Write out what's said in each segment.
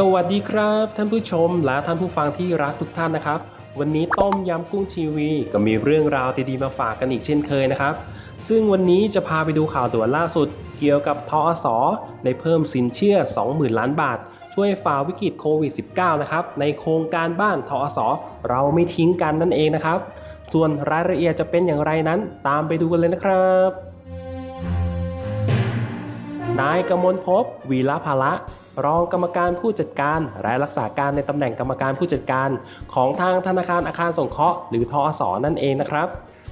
สวัสดีครับ ท่านผู้ชมและท่านผู้ฟังที่รักทุกท่านนะครับ วันนี้ต้มยำกุ้งทีวี ก็มีเรื่องราวดีๆมาฝากกันอีกเช่นเคยนะครับ ซึ่งวันนี้จะพาไปดูข่าวด่วนล่าสุด เกี่ยวกับทอสได้เพิ่มสินเชื่อ 20,000 ล้านบาท ช่วยฝ่าวิกฤตโควิด -19 นะครับในโครงการบ้านทอสอเราไม่ทิ้งกันนั่นเองนะครับ ส่วนรายละเอียดจะเป็นอย่างไรนั้นตามไปดูกันเลยนะครับ นายกมลภพวีระภาระรองกรรมการผู้จัดการและรักษาการในตำแหน่งกรรมการผู้จัดการ ของทางธนาคารอาคารสงเคราะห์หรือทอสอนั่นเองนะครับ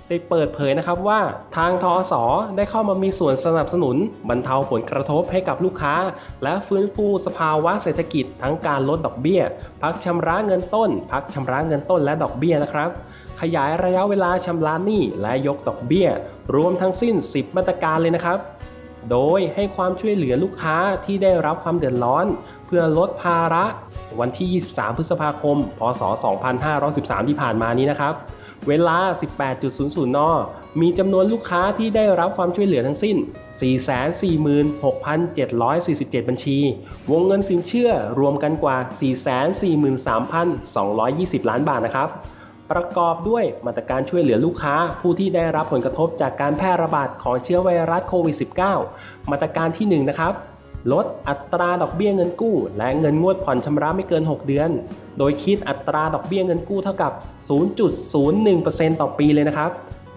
ได้เปิดเผยนะครับว่าทางทอสอได้เข้ามามีส่วนสนับสนุน บรรเทาผลกระทบให้กับลูกค้า และฟื้นฟูสภาวะเศรษฐกิจทั้งการลดดอกเบี้ย พักชำระเงินต้น พักชำระเงินต้นและดอกเบี้ยนะครับ ขยายระยะเวลาชำระหนี้และยกดอกเบี้ย รวมทั้งสิ้น 10 มาตรการเลยนะครับ โดยให้ความช่วยเหลือลูกค้าที่ได้รับความเดือดร้อน เพื่อลดภาระวันที่ 23 พฤษภาคม พศ 2513 ที่ผ่านมานี้นะครับ เวลา 18.00 น มีจำนวนลูกค้าที่ได้รับความช่วยเหลือทั้งสิ้น 446,747 บัญชี วงเงินสินเชื่อรวมกันกว่า 443,220 ล้านบาทนะครับ ประกอบด้วยมาตรการช่วยเหลือลูกค้า ผู้ที่ได้รับผลกระทบจากการแพร่ระบาดของเชื้อไวรัสโควิด -19 มาตรการที่1นะครับลดอัตราดอกเบี้ยเงินกู้ และเงินงวดผ่อนชำระไม่เกิน 6 เดือน โดยคิดอัตราดอกเบี้ยเงินกู้เท่ากับ 0.01%ต่อปีเลยนะครับ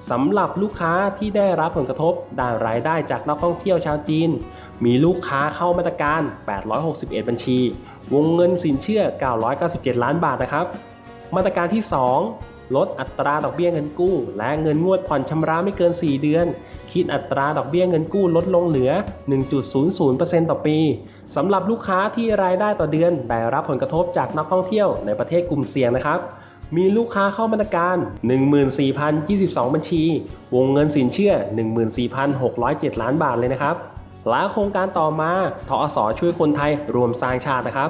สำหรับลูกค้าที่ได้รับผลกระทบด้านรายได้จากนักท่องเที่ยวชาวจีน มีลูกค้าเข้ามาตรการ 861 บัญชี วงเงินสินเชื่อ 997 ล้านบาทนะครับ มาตรการที่ 2 ลดอัตราดอกเบี้ยเงินกู้ และเงินงวดผ่อนชำระไม่เกิน 4 เดือน คิดอัตราดอกเบี้ยเงินกู้ลดลงเหลือ 1.00%ต่อปีสำหรับลูกค้าที่รายได้ต่อเดือนได้รับผลกระทบจากนักท่องเที่ยวในประเทศกลุ่มเสี่ยงนะครับมีลูกค้าเข้ามาตรการ 14,022 บัญชี วงเงินสินเชื่อ 14,607 ล้านบาทเลยนะครับ และโครงการต่อมาทอสช่วยคนไทยรวมสร้างชาตินะครับ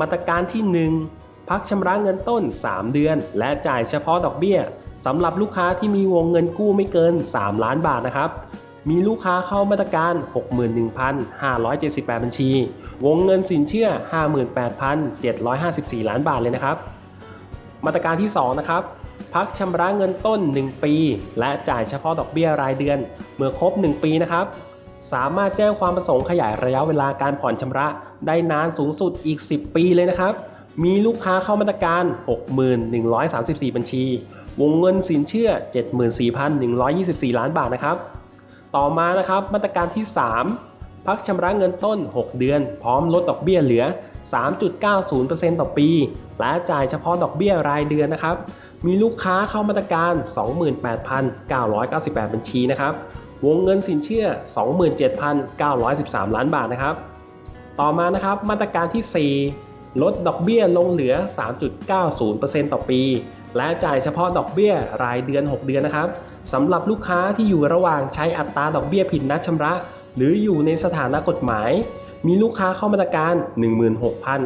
มาตรการที่ 1 พักชำระเงินต้น 3 เดือน และจ่ายเฉพาะดอกเบี้ยสำหรับลูกค้าที่มีวงเงินกู้ไม่เกิน 3 ล้านบาทนะครับ มีลูกค้าเข้ามาตรการ 61,578 บัญชี วงเงินสินเชื่อ 58,754 ล้านบาทเลยนะครับ มาตรการที่ 2 นะครับพักชำระเงินต้น 1 ปี และจ่ายเฉพาะดอกเบี้ยรายเดือน เมื่อครบ 1 ปีนะครับ สามารถแจ้งความประสงค์ขยายระยะเวลาการผ่อนชำระได้นานสูงสุดอีก 10 ปีเลยนะครับ มีลูกค้าเข้ามาตรการ 6,134 บัญชี วงเงินสินเชื่อ 74,124 ล้านบาทนะครับ ต่อมานะครับมาตรการที่ 3 พักชำระเงินต้น 6 เดือน พร้อมลดดอกเบี้ยเหลือ 3.90%ต่อปี และจ่ายเฉพาะดอกเบี้ยรายเดือนนะครับ มีลูกค้าเข้ามาตรการ 28,998 บัญชีนะครับ วงเงินสินเชื่อ 27,913 ล้านบาทนะครับ ต่อมานะครับมาตรการที่ 4 ลดดอกเบี้ยลงเหลือ 3.90%ต่อปี และจ่ายเฉพาะดอกเบี้ยรายเดือน 6 เดือนนะครับสำหรับลูกค้าที่อยู่ระหว่างใช้อัตราดอกเบี้ยผิดนัดชำระ หรืออยู่ในสถานะกฎหมาย มีลูกค้าเข้ามาตรการ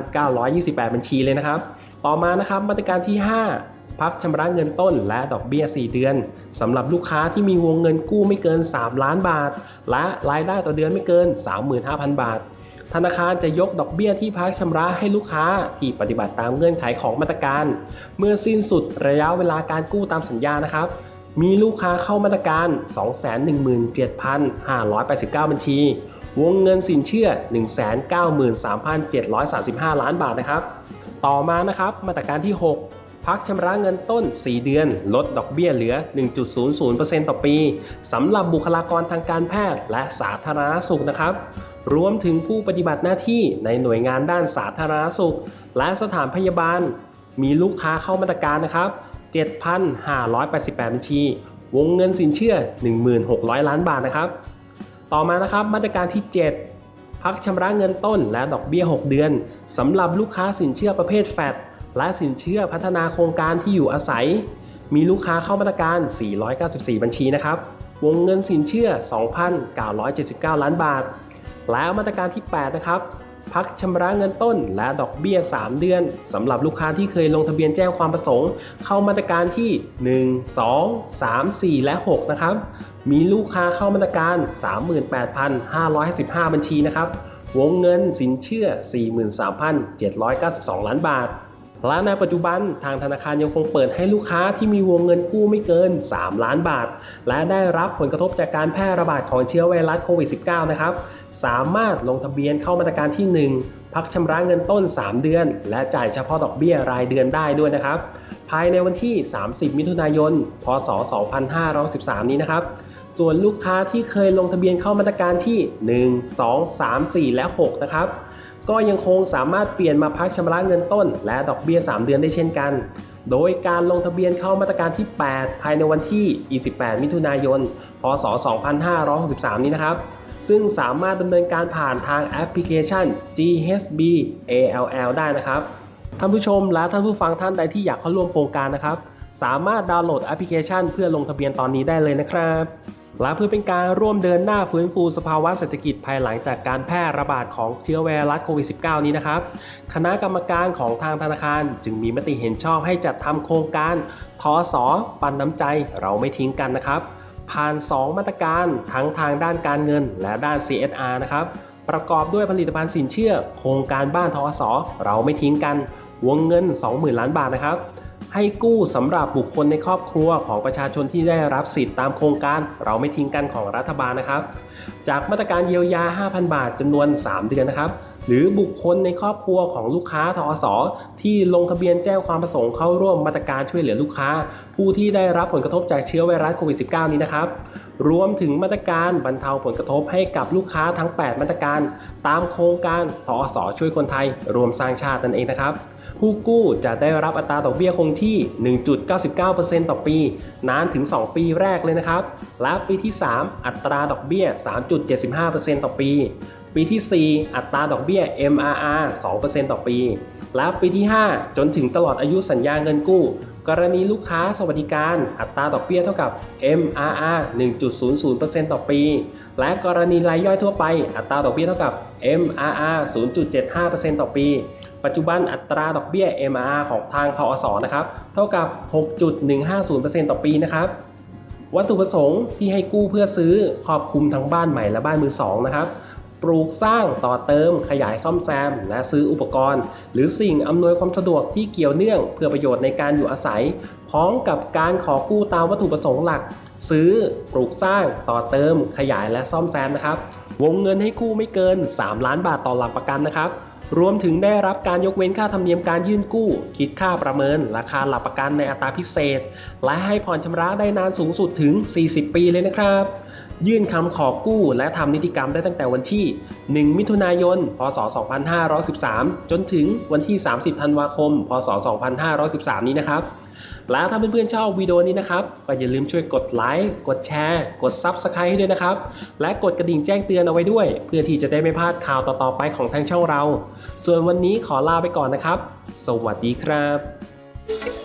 16,928 บัญชีเลยนะครับ ต่อมานะครับมาตรการที่ 5พักชำระเงินต้นและดอกเบี้ย 4 เดือนสำหรับลูกค้าที่มีวงเงินกู้ไม่เกิน 3 ล้านบาท และรายได้ต่อเดือนไม่เกิน 35,000 บาท ธนาคารจะยกดอกเบี้ยที่พักชำระให้ลูกค้าที่ปฏิบัติตามเงื่อนไขของมาตรการ เมื่อสิ้นสุดระยะเวลาการกู้ตามสัญญานะครับ มีลูกค้าเข้ามาตรการ 217,589 บัญชี วงเงินสินเชื่อ 193,735 ล้านบาทนะครับ ต่อมานะครับมาตรการที่ 6พักชำระเงินต้น 4 เดือน ลดดอกเบี้ยเหลือ 1.00%ต่อปี สำหรับบุคลากรทางการแพทย์และสาธารณสุขนะครับ รวมถึงผู้ปฏิบัติหน้าที่ในหน่วยงานด้านสาธารณสุข และสถานพยาบาล มีลูกค้าเข้ามาตรการนะครับ 7,588 บัญชี วงเงินสินเชื่อ 1,600 ล้านบาทนะครับ ต่อมานะครับมาตรการที่ 7 พักชำระเงินต้นและดอกเบี้ย 6 เดือนสำหรับลูกค้าสินเชื่อประเภทแฟดและสินเชื่อพัฒนาโครงการที่อยู่อาศัย มีลูกค้าเข้ามาตรการ 494 บัญชีนะครับ วงเงินสินเชื่อ 2,979 ล้านบาท แล้วมาตรการที่ 8 นะครับพักชำระเงินต้นและดอกเบี้ย 3 เดือนสำหรับลูกค้าที่เคยลงทะเบียนแจ้งความประสงค์ เข้ามาตรการที่ 1 2 3 4 และ 6 นะครับ มีลูกค้าเข้ามาตรการ 38,555 บัญชีนะครับ วงเงินสินเชื่อ 43,792 ล้านบาท และในปัจจุบันทางธนาคารยังคงเปิดให้ลูกค้าที่มีวงเงินกู้ไม่เกิน 3 ล้านบาท และได้รับผลกระทบจากการแพร่ระบาดของเชื้อไวรัสโควิด -19 นะครับ สามารถลงทะเบียนเข้ามาตรการที่ 1 พักชำระเงินต้น 3 เดือน และจ่ายเฉพาะดอกเบี้ยรายเดือนได้ด้วยนะครับ ภายในวันที่ 30 มิถุนายน พศ 2513 นี้นะครับส่วนลูกค้าที่เคยลงทะเบียนเข้ามาตรการที่ 1 2 3 4 และ 6 นะครับ ก็ยังคงสามารถเปลี่ยนมาพักชำระเงินต้น และดอกเบี้ย 3 เดือนได้เช่นกัน โดยการลงทะเบียนเข้ามาตรการที่ 8 ภายในวันที่ 28 มิถุนายน พศ 2563 นี้นะครับ ซึ่งสามารถดำเนินการผ่านทางแอปพลิเคชัน GHB ALL ได้นะครับ ท่านผู้ชมและท่านผู้ฟังท่านใดที่อยากเข้าร่วมโครงการนะครับ สามารถดาวน์โหลดแอปพลิเคชัน เพื่อลงทะเบียนตอนนี้ได้เลยนะครับ และเพื่อเป็นการร่วมเดินหน้าฟื้นฟูสภาวะเศรษฐกิจภายหลังจากการแพร่ระบาดของเชื้อไวรัสโควิด -19 นี้นะครับ คณะกรรมการของทางธนาคาร จึงมีมติเห็นชอบให้จัดทำโครงการทอสอปันน้ำใจเราไม่ทิ้งกันนะครับ ผ่าน 2 มาตรการทั้งทางด้านการเงินและด้าน CSR นะครับ ประกอบด้วยผลิตภัณฑ์สินเชื่อ โครงการบ้านทอสอเราไม่ทิ้งกัน วงเงิน 20,000 ล้านบาทนะครับ ให้กู้สำหรับบุคคลในครอบครัวของประชาชนที่ได้รับสิทธิ์ตามโครงการเราไม่ทิ้งกันของรัฐบาลนะครับ จากมาตรการเยียวยา 5,000 บาทจำนวน 3 เดือนนะครับหรือบุคคลในครอบครัวของลูกค้าทอสที่ลงทะเบียนแจ้งความประสงค์เข้าร่วมมาตรการช่วยเหลือลูกค้า ผู้ที่ได้รับผลกระทบจากเชื้อไวรัสโควิด -19 นี้นะครับ รวมถึงมาตรการบรรเทาผลกระทบให้กับลูกค้าทั้ง 8 มาตรการ ตามโครงการทอสช่วยคนไทย รวมสร้างชาตินั่นเองนะครับ ผู้กู้จะได้รับอัตราดอกเบี้ยคงที่ 1.99%ต่อปี นานถึง 2 ปีแรกเลยนะครับ และปีที่ 3 อัตราดอกเบี้ย 3.75%ต่อปี ปีที่ 4 อัตราดอกเบี้ย MRR 2%ต่อปี และปีที่ 5 จนถึงตลอดอายุสัญญาเงินกู้ กรณีลูกค้าสวัสดิการ อัตราดอกเบี้ยเท่ากับ MRR 1.00%ต่อปี และกรณีรายย่อยทั่วไป อัตราดอกเบี้ยเท่ากับ MRR 0.75%ต่อปี ปัจจุบันอัตราดอกเบี้ย MRR ของทางทอสนะครับ เท่ากับ 6.150%ต่อปีนะครับ วัตถุประสงค์ที่ให้กู้เพื่อซื้อครอบคลุมทั้งบ้านใหม่และบ้านมือสองนะครับ ปลูกสร้างต่อเติม ขยายซ่อมแซม และซื้ออุปกรณ์ หรือสิ่งอำนวยความสะดวกที่เกี่ยวเนื่องเพื่อประโยชน์ในการอยู่อาศัย พร้อมกับการขอกู้ตามวัตถุประสงค์หลัก ซื้อ ปลูกสร้าง ต่อเติม ขยายและซ่อมแซมนะครับ วงเงินให้กู้ไม่เกิน 3 ล้านบาทต่อหลักประกันนะครับ รวมถึงได้รับการยกเว้นค่าธรรมเนียมการยื่นกู้ คิดค่าประเมิน ราคาหลักประกันในอัตราพิเศษ และให้ผ่อนชำระได้นานสูงสุดถึง 40 ปีเลยนะครับ ยื่นคำขอกู้และทำนิติกรรมได้ตั้งแต่วันที่ 1 มิถุนายน พศ 2513 จนถึงวันที่ 30 ธันวาคม พศ 2513 นี้นะครับ แล้วถ้าเพื่อนๆชอบวิดีโอนี้นะครับ ก็อย่าลืมช่วยกดไลค์ กดแชร์ กด Subscribe ให้ด้วยนะครับ และกดกระดิ่งแจ้งเตือนเอาไว้ด้วย เพื่อที่จะได้ไม่พลาดข่าวต่อๆไปของทางช่องเรา ส่วนวันนี้ขอลาไปก่อนนะครับ สวัสดีครับ